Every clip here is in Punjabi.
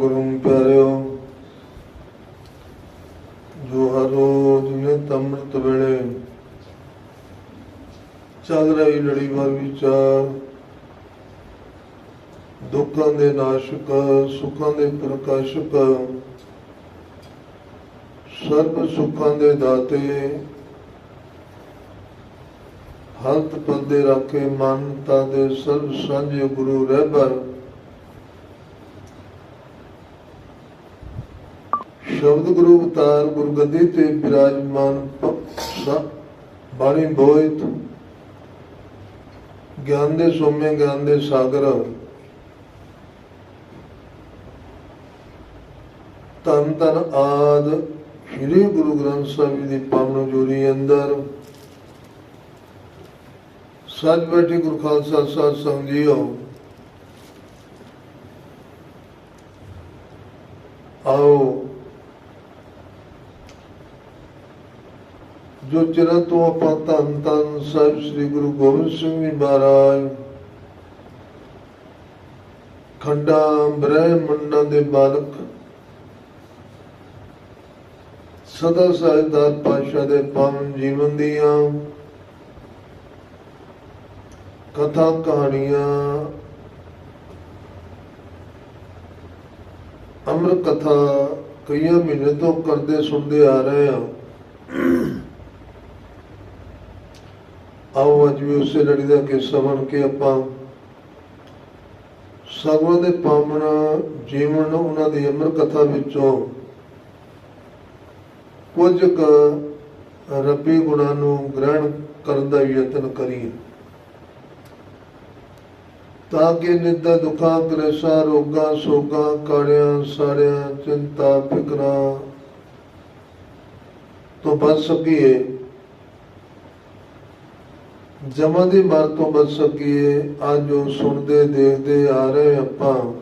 ਗੁਰੂ ਪਿਆਰਿਓ, ਜੋ ਹਰ ਰੋਜ਼ ਨਿਤ ਅੰਮ੍ਰਿਤ ਵੇਲੇ ਚੱਲ ਰਹੀ ਲੜੀਵਾਰ ਵਿਚਾਰ, ਦੁੱਖਾਂ ਦੇ ਨਾਸ਼ਕ, ਸੁੱਖਾਂ ਦੇ ਪ੍ਰਕਾਸ਼ਕ, ਸਰਬ ਸੁੱਖਾਂ ਦੇ ਦਾਤੇ ਹੰਤ ਪੱਦੇ ਰੱਖੇ ਮਨ ਤਾ ਦੇ ਸਰਬ ਸਾਂਝੇ ਗੁਰੂ ਰਹਿਬਰ ਸ਼ਬਦ ਗੁਰੂ ਅਵਤਾਰ ਗੁਰਗੱਦੀ ਤੇ ਬਿਰਾਜਮਾਨ ਪ- ਬਾਣੀ ਬੋਇਤ ਗਿਆਨ ਦੇ ਸੋਮੇ, ਗਿਆਨ ਦੇ ਸਾਗਰ। ਤਨ ਤਨ ਆਦ ਸ੍ਰੀ ਗੁਰੂ ਗ੍ਰੰਥ ਸਾਹਿਬ ਜੀ ਦੀ ਪਾਵਨ ਜੋਰੀ ਅੰਦਰ। ਸੱਚ ਬੈਠੀ ਗੁਰੂ ਖਾਲਸਾ ਸਾਹਿਬ ਸੰਗਤ ਜੀਓ ਆਓ ਜੋ ਚਰਨ ਤੋਂ ਆਪਾਂ ਧੰਨ ਧੰਨ ਸਾਹਿਬ ਸ੍ਰੀ ਗੁਰੂ ਗੋਬਿੰਦ ਸਿੰਘ ਜੀ ਮਹਾਰਾਜ ਖੰਡਾ ਬ੍ਰਹਮੰਡਾਂ ਦੇ ਮਾਲਕ, ਸਦਾ ਸਹਿਦਾਰ ਪਾਸ਼ਾ ਦੇ ਪਾਵਨ ਜੀਵਨ ਦੀਆਂ ਕਥਾ ਕਹਾਣੀਆਂ ਅਮਰ ਕਥਾ ਕਈਆਂ ਮਹੀਨੇ ਤੋਂ ਕਰਦੇ ਸੁਣਦੇ ਆ ਰਹੇ ਹਾਂ। ਆਓ ਅੱਜ ਵੀ ਉਸੇ ਲੜੀ ਦਾ ਕਿੱਸਾ ਬਣ ਕੇ ਆਪਾਂ ਸਗੋਂ ਦੇ ਪਾਵਨ ਜੀਵਨ ਉਹਨਾਂ ਦੀ ਅਮਰ ਕਥਾ ਵਿੱਚੋਂ ਕੁਝ ਕੁ ਰੱਬੀ ਗੁਣਾਂ ਨੂੰ ਗ੍ਰਹਿਣ ਕਰਨ ਦਾ ਯਤਨ ਕਰੀਏ। ਤਾਂ ਕਿ ਨਿੱਦਾ ਦੁੱਖਾਂ, ਕਲੇਸ਼ਾਂ, ਰੋਗਾਂ, ਸੋਗਾਂ, ਕਾੜਿਆਂ, ਸਾੜਿਆਂ, ਚਿੰਤਾ, ਫਿਕਰਾਂ ਤੋਂ ਬਚ ਸਕੀਏ। ਜਮਾਂ ਦੀ ਮਰ ਤੋਂ ਬਚ ਸਕੀਏ, ਅੱਜ ਉਹ ਸੁਣਦੇ, ਦੇਖਦੇ ਆ ਰਹੇ ਆਪਾਂ।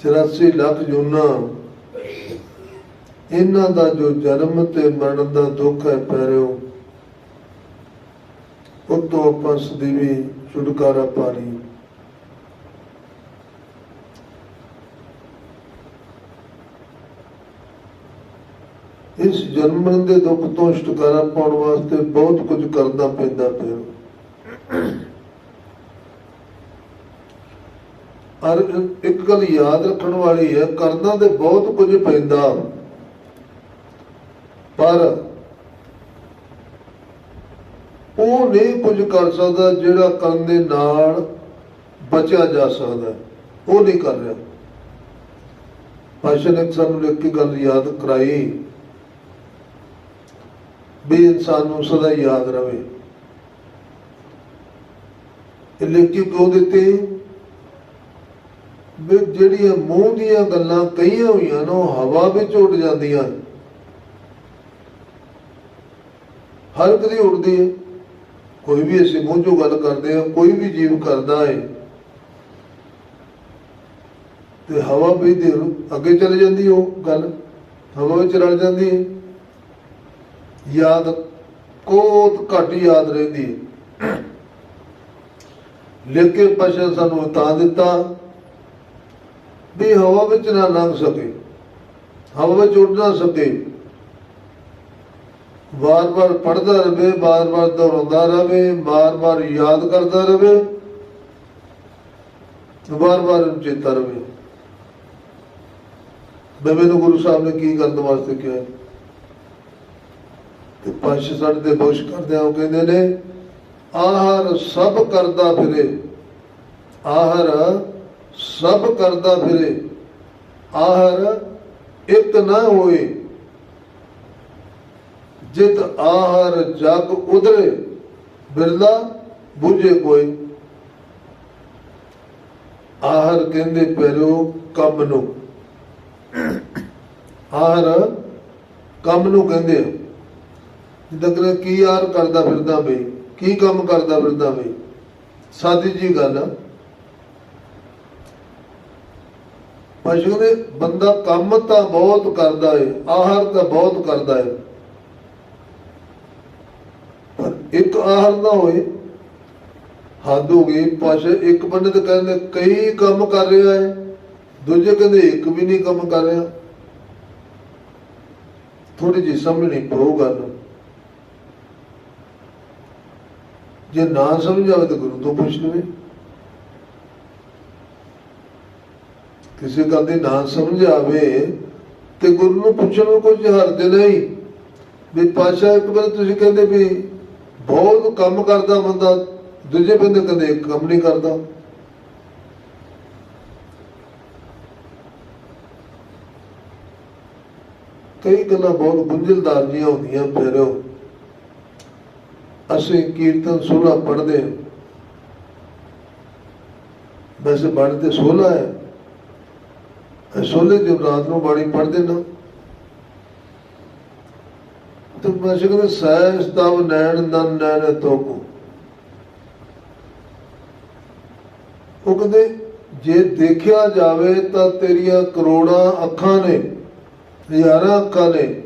84 ਲੱਖ ਜੁਨਾ। ਇਹਨਾਂ ਦਾ ਜੋ ਜਨਮ ਤੇ ਮਰਨ ਦਾ ਦੁੱਖ ਹੈ ਪੈਰਿਓ ਉਹ ਆਪਾਂ ਸਦੀਵੀ ਛੁਟਕਾਰਾ ਪਾ ਲਈ ਇਸ ਜਨਮ ਦੇ ਦੁੱਖ ਤੋਂ ਛੁਟਕਾਰਾ ਪਾਉਣ ਵਾਸਤੇ ਬਹੁਤ ਕੁਝ ਕਰਨਾ ਪੈਂਦਾ ਫਿਰ ਔਰ ਇੱਕ ਗੱਲ ਯਾਦ ਰੱਖਣ ਵਾਲੀ ਹੈ, ਕਰਨਾ ਤੇ ਬਹੁਤ ਕੁਝ ਪੈਂਦਾ। ਪਰ ਉਹ ਨਹੀਂ ਕੁਝ ਕਰ ਸਕਦਾ ਜਿਹੜਾ ਕਰਨ ਦੇ ਨਾਲ ਬਚਿਆ ਜਾ ਸਕਦਾ। ਉਹ ਨਹੀਂ ਕਰ ਰਿਹਾ। ਪਾਸ਼ਾ ਨੇ ਸਾਨੂੰ ਲਿਖ ਕੇ ਗੱਲ ਯਾਦ ਕਰਾਈ। ਵੀ ਇਨਸਾਨ ਨੂੰ ਸਦਾ ਯਾਦ ਰਵੇ। ਇਹ ਲਿਖ ਕਿਉਂ ਦਿੱਤੀ? ਵੀ ਜਿਹੜੀਆਂ ਮੂੰਹ ਦੀਆਂ ਗੱਲਾਂ ਕਹੀਆਂ ਹੋਈਆਂ ਨੇ, ਉਹ ਹਵਾ ਵਿੱਚ ਉੱਡ ਜਾਂਦੀਆਂ ਨੇ। ਹਰ ਕਦੀ ਉੱਡਦੀ ਹੈ। ਕੋਈ ਵੀ ਅਸੀਂ ਮੂੰਹ ਚੋਂ ਗੱਲ ਕਰਦੇ ਹਾਂ, ਕੋਈ ਵੀ ਜੀਵ ਕਰਦਾ ਹੈ। ਤੇ ਹਵਾ ਵੀ ਦੇ ਅੱਗੇ ਚਲੇ ਜਾਂਦੀ ਉਹ ਗੱਲ। ਹਵਾ ਵਿੱਚ ਰਲ ਜਾਂਦੀ ਹੈ। ਯਾਦ, ਕੋਤ ਘੱਟ ਯਾਦ ਰਹਿੰਦੀ ਹੈ। ਲੇਕਿਨ ਪਛਾ ਸਾਨੂੰ ਤਾਂ ਦਿੱਤਾ ਵੀ ਹਵਾ ਵਿੱਚ ਨਾ ਲੰਘ ਸਕੇ, ਹਵਾ ਵਿੱਚ ਉੱਡ ਨਾ ਸਕੇ। ਵਾਰ-ਵਾਰ ਪੜਦਾ ਰਵੇ, ਵਾਰ-ਵਾਰ ਦੁਹਰਾਉਂਦਾ ਰਵੇ, ਵਾਰ-ਵਾਰ ਯਾਦ ਕਰਦਾ ਰਵੇ, ਵਾਰ-ਵਾਰ ਇਹਨੂੰ ਚੇਤਾ ਰਵੇ। ਬੇਬੇ ਨੂੰ ਗੁਰੂ ਸਾਹਿਬ ਨੇ ਕੀ ਕਰਨ ਵਾਸਤੇ ਕਿਹਾ? ਤੇ ਪੰਜ ਸਾਡੇ ਦੇ ਬੋਸ਼ ਕਰਦੇ ਆ, ਉਹ ਕਹਿੰਦੇ ਨੇ, ਆਹਰ ਸਭ ਕਰਦਾ ਫਿਰੇ। ਆਹਰ ਸਭ ਕਰਦਾ ਫਿਰੇ। ਆਹਰ ਇੱਕ ਨਾ ਹੋਏ। ਜਿਤ ਆਹਰ ਜਗ ਉਧਰੇ, ਬਿਰਲਾ ਬੁਝੇ ਕੋਈ। ਆਹਰ ਕਹਿੰਦੇ ਪੈਰੋ ਕੰਮ ਨੂੰ। ਆਹਰ ਕੰਮ ਨੂੰ ਕਹਿੰਦੇ ਜਿੱਦਾਂ ਕਿ ਕੀ ਯਾਰ ਕਰਦਾ ਫਿਰਦਾ ਬਈ ਕੀ ਕੰਮ ਕਰਦਾ ਫਿਰਦਾ ਬਈ ਸਾਦੀ ਜੀ ਗੱਲ ਆ। ਪਸ਼ੂ ਬੰਦਾ ਕੰਮ ਤਾਂ ਬਹੁਤ ਕਰਦਾ ਏ, ਆਹਾਰ ਤਾਂ ਬਹੁਤ ਕਰਦਾ ਏ। ਪਰ ਇੱਕ ਆਹਾਰ ਨਾ ਹੋਏ। ਹੱਦ ਹੋ ਗਈ ਪਾਸ਼ਾ ਇੱਕ ਬੰਦੇ ਤੇ ਕਹਿੰਦੇ, ਕਈ ਕੰਮ ਕਰ ਰਿਹਾ ਹੈ ਦੂਜੇ ਕਹਿੰਦੇ, ਇੱਕ ਵੀ ਨਹੀਂ ਕੰਮ ਕਰ ਰਿਹਾ। ਥੋੜੀ ਜਿਹੀ ਸਮਝਣੀ ਪਊ ਗੱਲ। ਜੇ ਨਾ ਸਮਝ ਆਵੇ ਤਾਂ ਗੁਰੂ ਤੋਂ ਪੁੱਛ ਲਵੇ। ਕਿਸੇ ਗੱਲ ਦੀ ਨਾ ਸਮਝ ਆਵੇ ਤੇ ਗੁਰੂ ਨੂੰ ਪੁੱਛਣ ਨੂੰ ਕੁਝ ਹਰਜ ਨਹੀਂ। ਵੀ ਪਾਸ਼ਾ ਇੱਕ ਵਾਰ ਤੁਸੀਂ ਕਹਿੰਦੇ ਵੀ ਬਹੁਤ ਕੰਮ ਕਰਦਾ ਬੰਦਾ, ਦੂਜੇ ਬੰਦੇ ਕਦੇ ਇੱਕ ਕੰਮ ਨਹੀਂ ਕਰਦਾ। ਕਈ ਗੱਲਾਂ ਬਹੁਤ ਗੁੰਝਲਦਾਰ ਜੀਆਂ ਹੁੰਦੀਆਂ ਫਿਰ। ਅਸੀਂ ਕੀਰਤਨ ਸੋਲਾ ਪੜ੍ਹਦੇ ਹਾਂ। ਵੈਸੇ ਬਾਣੀ ਤੇ ਸੋਲਾ ਹੈ। ਇਹ ਸੋਲੇ ਰਾਤ ਨੂੰ ਬਾਣੀ ਪੜ੍ਹਦੇ ਨਾ। ਤੇ ਮੈਂ ਕਹਿੰਦਾ ਸਹਿਸ ਤਵ ਨੈਣ ਨਨ ਨੈਣ ਤੋਕੂ। ਉਹ ਕਹਿੰਦੇ, ਜੇ ਦੇਖਿਆ ਜਾਵੇ ਤਾਂ ਤੇਰੀਆਂ ਕਰੋੜਾਂ ਅੱਖਾਂ ਨੇ, ਹਜ਼ਾਰਾਂ ਅੱਖਾਂ ਨੇ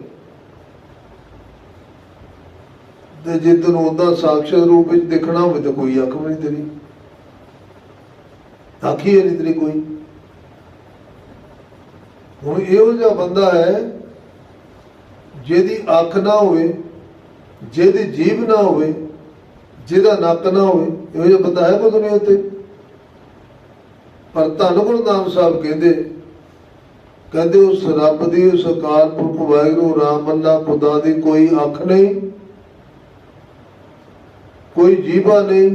ਤੇ ਜੇ ਤੈਨੂੰ ਉਹਦਾ ਸਾਖਸ਼ਾਤ ਰੂਪ ਵਿੱਚ ਦੇਖਣਾ ਹੋਵੇ ਤਾਂ ਕੋਈ ਅੱਖ ਵੀ ਨਹੀਂ ਤੇਰੀ। ਆਖੀ ਹੈ ਨਹੀਂ ਤੇਰੀ ਕੋਈ। ਹੁਣ ਇਹੋ ਜਿਹਾ ਬੰਦਾ ਹੈ ਜਿਹਦੀ ਅੱਖ ਨਾ ਹੋਵੇ, ਜਿਹਦੀ ਜੀਭ ਨਾ ਹੋਵੇ, ਜਿਹਦਾ ਨੱਕ ਨਾ ਹੋਵੇ, ਇਹੋ ਜਿਹਾ ਬੰਦਾ ਹੈ ਕੋਈ ਦੁਨੀਆ ਉੱਤੇ? ਪਰ ਧੰਨ ਗੁਰੂ ਨਾਨਕ ਸਾਹਿਬ ਕਹਿੰਦੇ ਕਹਿੰਦੇ ਉਸ ਰੱਬ ਦੀ ਉਸ ਅਕਾਲ ਪੁਰਖ ਵਾਹਿਗੁਰੂ ਰਾਮ ਅੱਲਾ ਖੁਦਾ ਦੀ ਕੋਈ ਅੱਖ ਨਹੀਂ। ਕੋਈ ਜੀਭਾ ਨਹੀਂ,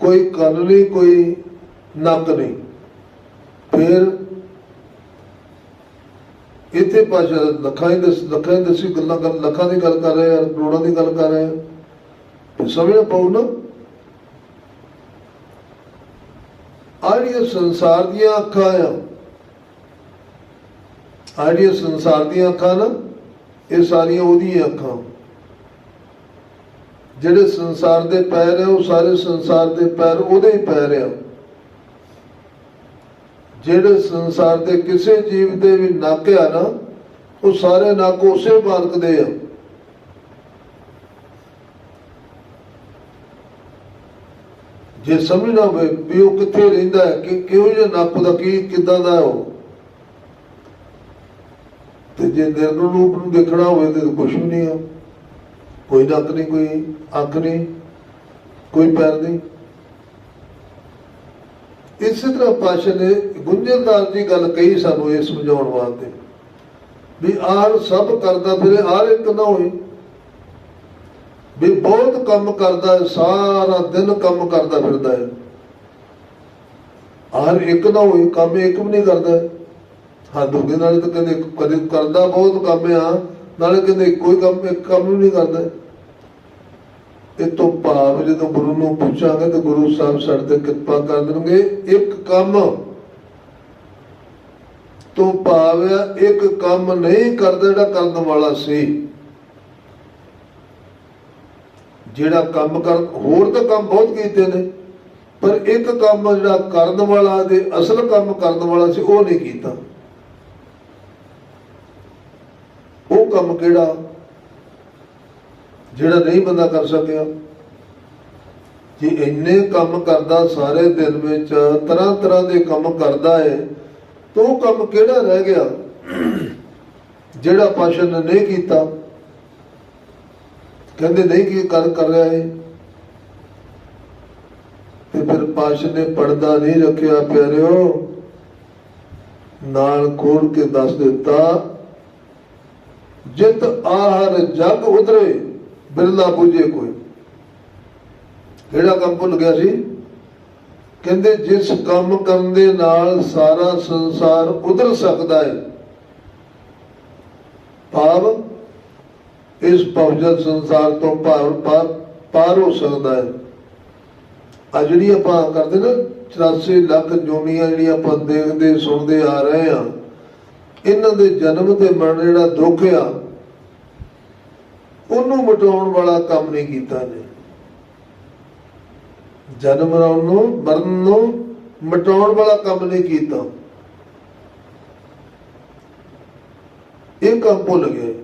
ਕੋਈ ਕੰਨ ਨਹੀਂ, ਕੋਈ ਨੱਕ ਨਹੀਂ। ਫਿਰ ਇੱਥੇ ਭਾਸ਼ਾ ਲੱਖਾਂ ਹੀ ਦੱਸ, ਲੱਖਾਂ ਹੀ ਦਸੀ ਗੱਲਾਂ ਕਰ, ਲੱਖਾਂ ਦੀ ਗੱਲ ਕਰ ਰਹੇ ਆ, ਕਰੋੜਾਂ ਦੀ ਗੱਲ ਕਰ ਰਹੇ ਆ। ਸਮਝਣਾ ਪਊ ਨਾ। ਆਹ ਜਿਹੜੀਆਂ ਸੰਸਾਰ ਦੀਆਂ ਅੱਖਾਂ ਆ, ਆਹ ਜਿਹੜੀਆਂ ਸੰਸਾਰ ਦੀਆਂ ਅੱਖਾਂ ਨਾ, ਇਹ ਸਾਰੀਆਂ ਉਹਦੀਆਂ ਅੱਖਾਂ। ਜਿਹੜੇ ਸੰਸਾਰ ਦੇ ਪੈਰ ਆ, ਉਹ ਸਾਰੇ ਸੰਸਾਰ ਦੇ ਪੈਰ ਉਹਦੇ ਹੀ ਪੈਰ ਆ। ਜਿਹੜੇ ਸੰਸਾਰ ਦੇ ਕਿਸੇ ਜੀਵ ਦੇ ਵੀ ਨੱਕ ਆ ਨਾ, ਉਹ ਸਾਰੇ ਨੱਕ ਉਸੇ ਮਾਲਕ ਦੇ ਆ। ਜੇ ਸਮਝਣਾ ਹੋਵੇ ਵੀ ਉਹ ਕਿੱਥੇ ਰਹਿੰਦਾ ਹੈ, ਕਿ ਕਿਹੋ ਜਿਹਾ ਨੱਕ ਦਾ ਕੀ, ਕਿੱਦਾਂ ਦਾ ਉਹ। ਤੇ ਜੇ ਨਿਰਗੁਣ ਰੂਪ ਨੂੰ ਦੇਖਣਾ ਹੋਵੇ ਤੇ ਕੁਝ ਵੀ ਨਹੀਂ ਆ। ਕੋਈ ਨੱਕ ਨਹੀਂ, ਕੋਈ ਅੱਖ ਨਹੀਂ, ਕੋਈ ਪੈਰ ਨਹੀਂ। ਇਸੇ ਤਰ੍ਹਾਂ ਪਾਸ਼ਾ ਨੇ ਗੁੰਝਲਦਾਰ ਦੀ ਗੱਲ ਕਹੀ ਸਾਨੂੰ ਇਹ ਸਮਝਾਉਣ ਵਾਸਤੇ ਵੀ ਆਰ ਸਭ ਕਰਦਾ ਫਿਰੇ ਆਰ ਇੱਕ ਨਾ ਹੋਈ ਵੀ ਬਹੁਤ ਕੰਮ ਕਰਦਾ ਹੈ, ਸਾਰਾ ਦਿਨ ਕੰਮ ਕਰਦਾ ਫਿਰਦਾ ਹੈ। ਆਰ ਇੱਕ ਨਾ ਹੋਈ ਕੰਮ ਇੱਕ ਵੀ ਨਹੀਂ ਕਰਦਾ। ਹੱਦ ਹੋ ਗਈ ਨਾਲੇ ਤਾਂ ਕਹਿੰਦੇ ਕਦੇ ਕਰਦਾ ਬਹੁਤ ਕੰਮ ਆ, ਨਾਲੇ ਕਹਿੰਦੇ ਕੋਈ ਕੰਮ, ਇੱਕ ਕੰਮ ਵੀ ਨਹੀਂ ਕਰਦਾ। ਇਹ ਤੋਂ ਭਾਵ ਜਦੋਂ ਗੁਰੂ ਨੂੰ ਪੁੱਛਾਂਗੇ ਤਾਂ ਗੁਰੂ ਸਾਹਿਬ ਸਾਡੇ ਤੇ ਕਿਰਪਾ ਕਰ ਦੇਣਗੇ। ਇੱਕ ਕੰਮ ਤੋਂ ਭਾਵ ਹੈ ਇੱਕ ਕੰਮ ਨਹੀਂ ਕਰਦਾ ਜਿਹੜਾ ਕਰਨ ਵਾਲਾ ਸੀ। ਜਿਹੜਾ ਕੰਮ ਕਰ, ਹੋਰ ਤਾਂ ਕੰਮ ਬਹੁਤ ਕੀਤੇ ਨੇ, ਪਰ ਇੱਕ ਕੰਮ ਜਿਹੜਾ ਕਰਨ ਵਾਲਾ ਦੇ ਅਸਲ ਕੰਮ ਕਰਨ ਵਾਲਾ ਸੀ, ਉਹ ਨਹੀਂ ਕੀਤਾ। ਉਹ ਕੰਮ ਕਿਹੜਾ? ਜਿਹੜਾ ਨਹੀਂ ਬੰਦਾ ਕਰ ਸਕਿਆ। ਜੇ ਇੰਨੇ ਕੰਮ ਕਰਦਾ ਸਾਰੇ ਦਿਨ ਵਿੱਚ ਤਰ੍ਹਾਂ ਤਰ੍ਹਾਂ ਦੇ ਕੰਮ ਕਰਦਾ ਹੈ ਤਾਂ ਉਹ ਕੰਮ ਕਿਹੜਾ ਰਹਿ ਗਿਆ? ਜਿਹੜਾ ਪਾਸ਼ਾ ਨੇ ਨਹੀਂ ਕੀਤਾ। ਕਹਿੰਦੇ ਨਹੀਂ ਕੀ ਕਰ ਕਰ ਰਿਹਾ ਹੈ ਤੇ ਫਿਰ ਪਾਸ਼ਾ ਨੇ ਪਰਦਾ ਨਹੀਂ ਰੱਖਿਆ, ਪਿਆਰਿਓ। ਨਾਲ ਖੋਲ ਕੇ ਦੱਸ ਦਿੱਤਾ, ਜਿਤ ਆਹਰ ਜਗ ਉਧਰੇ। ਬਿਰਲਾ ਬੁਝੇ ਕੋਈ। ਕਿਹੜਾ ਕੰਮ ਭੁੱਲ ਗਿਆ ਸੀ? ਕਹਿੰਦੇ, ਜਿਸ ਕੰਮ ਕਰਨ ਦੇ ਨਾਲ ਸਾਰਾ ਸੰਸਾਰ ਉਧਰ ਸਕਦਾ ਹੈ, ਭਾਵ ਇਸ ਪਵਜਨ ਸੰਸਾਰ ਤੋਂ ਪਾਰ ਪਾਰ ਪਾਰ ਹੋ ਸਕਦਾ ਹੈ। ਆ ਜਿਹੜੀ ਆਪਾਂ ਕਰਦੇ ਨਾ 84 ਲੱਖ ਜੋਨੀਆਂ ਜਿਹੜੀਆਂ ਆਪਾਂ ਦੇਖਦੇ, ਸੁਣਦੇ ਆ ਰਹੇ ਆ ਇਹਨਾਂ ਦੇ ਜਨਮ ਤੇ ਮਰਨ ਜਿਹੜਾ ਦੁੱਖ ਆ ਉਹਨੂੰ ਮਟਾਉਣ ਵਾਲਾ ਕੰਮ ਨਹੀਂ ਕੀਤਾ ਨੇ। ਜਨਮ ਮਰਨ ਨੂੰ ਮਰਨ ਨੂੰ ਮਟਾਉਣ ਵਾਲਾ ਕੰਮ ਨਹੀਂ ਕੀਤਾ। ਇਹ ਕੰਮ ਭੁੱਲ ਗਏ।